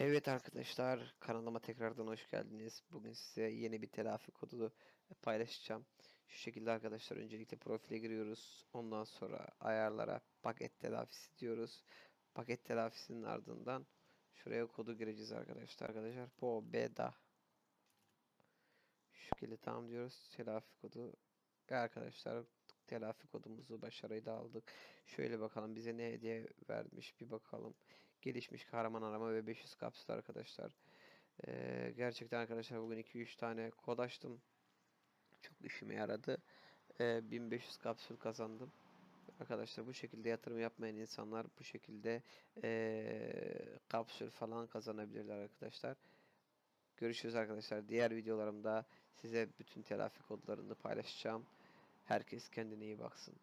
Evet arkadaşlar kanalıma tekrardan hoş geldiniz. Bugün size yeni bir telafi kodu paylaşacağım. Şu şekilde arkadaşlar öncelikle profile giriyoruz. Ondan sonra ayarlara paket telafisi diyoruz. Paket telafisinin ardından şuraya kodu gireceğiz arkadaşlar. Arkadaşlar POBEDA Şu şekilde tamam diyoruz. Telafi kodu ve arkadaşlar telafi kodumuzu başarıyla aldık. Şöyle bakalım bize ne hediye vermiş bir bakalım. Gelişmiş kahraman arama ve 500 kapsül arkadaşlar. Ee, gerçekten arkadaşlar bugün 2-3 tane kod açtım. Çok işime yaradı. Ee, 1500 kapsül kazandım. Arkadaşlar bu şekilde yatırım yapmayan insanlar bu şekilde ee, kapsül falan kazanabilirler arkadaşlar. Görüşürüz arkadaşlar. Diğer videolarımda size bütün telafi kodlarını paylaşacağım. Herkes kendine iyi baksın.